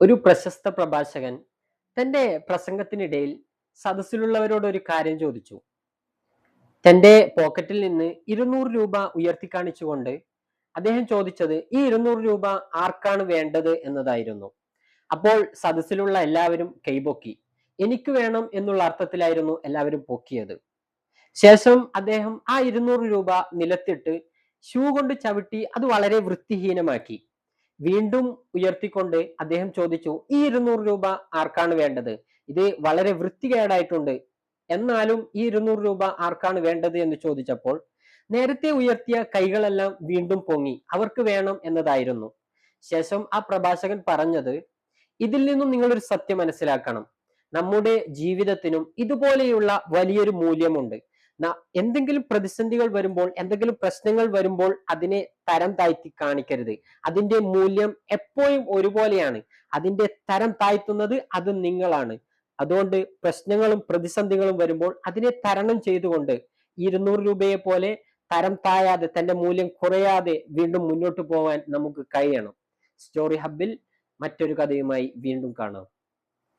ഒരു പ്രശസ്ത പ്രഭാഷകൻ തന്റെ പ്രസംഗത്തിനിടയിൽ സദസ്സിലുള്ളവരോട് ഒരു കാര്യം ചോദിച്ചു. തന്റെ പോക്കറ്റിൽ നിന്ന് ഇരുന്നൂറ് രൂപ ഉയർത്തി കാണിച്ചുകൊണ്ട് അദ്ദേഹം ചോദിച്ചത് ഈ ഇരുന്നൂറ് രൂപ ആർക്കാണ് വേണ്ടത്? എന്നതായിരുന്നു. അപ്പോൾ സദസ്സിലുള്ള എല്ലാവരും കൈപൊക്കി. എനിക്ക് വേണം എന്നുള്ള അർത്ഥത്തിലായിരുന്നു എല്ലാവരും പൊക്കിയത്. ശേഷം അദ്ദേഹം ആ ഇരുന്നൂറ് രൂപ നിലത്തിട്ട് ഷൂ കൊണ്ട് ചവിട്ടി അത് വളരെ വൃത്തിഹീനമാക്കി. വീണ്ടും ഉയർത്തിക്കൊണ്ട് അദ്ദേഹം ചോദിച്ചു ഈ ഇരുന്നൂറ് രൂപ ആർക്കാണ് വേണ്ടത്? ഇത് വളരെ വൃത്തികേടായിട്ടുണ്ട്. എന്നാലും ഈ ഇരുന്നൂറ് രൂപ ആർക്കാണ് വേണ്ടത്? എന്ന് ചോദിച്ചപ്പോൾ നേരത്തെ ഉയർത്തിയ കൈകളെല്ലാം വീണ്ടും പൊങ്ങി. അവർക്ക് വേണം എന്നതായിരുന്നു. ശേഷം ആ പ്രഭാഷകൻ പറഞ്ഞത് ഇതിൽ നിന്നും നിങ്ങളൊരു സത്യം മനസ്സിലാക്കണം. നമ്മുടെ ജീവിതത്തിനും ഇതുപോലെയുള്ള വലിയൊരു മൂല്യമുണ്ട്. എന്തെങ്കിലും പ്രതിസന്ധികൾ വരുമ്പോൾ എന്തെങ്കിലും പ്രശ്നങ്ങൾ വരുമ്പോൾ അതിനെ തരം താഴ്ത്തി കാണിക്കരുത്. അതിന്റെ മൂല്യം എപ്പോഴും ഒരുപോലെയാണ്. അതിന്റെ തരം താഴ്ത്തുന്നത് അത് നിങ്ങളാണ്. അതുകൊണ്ട് പ്രശ്നങ്ങളും പ്രതിസന്ധികളും വരുമ്പോൾ അതിനെ തരണം ചെയ്തുകൊണ്ട് ഇരുന്നൂറ് രൂപയെ പോലെ തരം താഴാതെ തന്റെ മൂല്യം കുറയാതെ വീണ്ടും മുന്നോട്ട് പോവാൻ നമുക്ക് കഴിയണം. സ്റ്റോറി ഹബിൽ മറ്റൊരു കഥയുമായി വീണ്ടും കാണാം.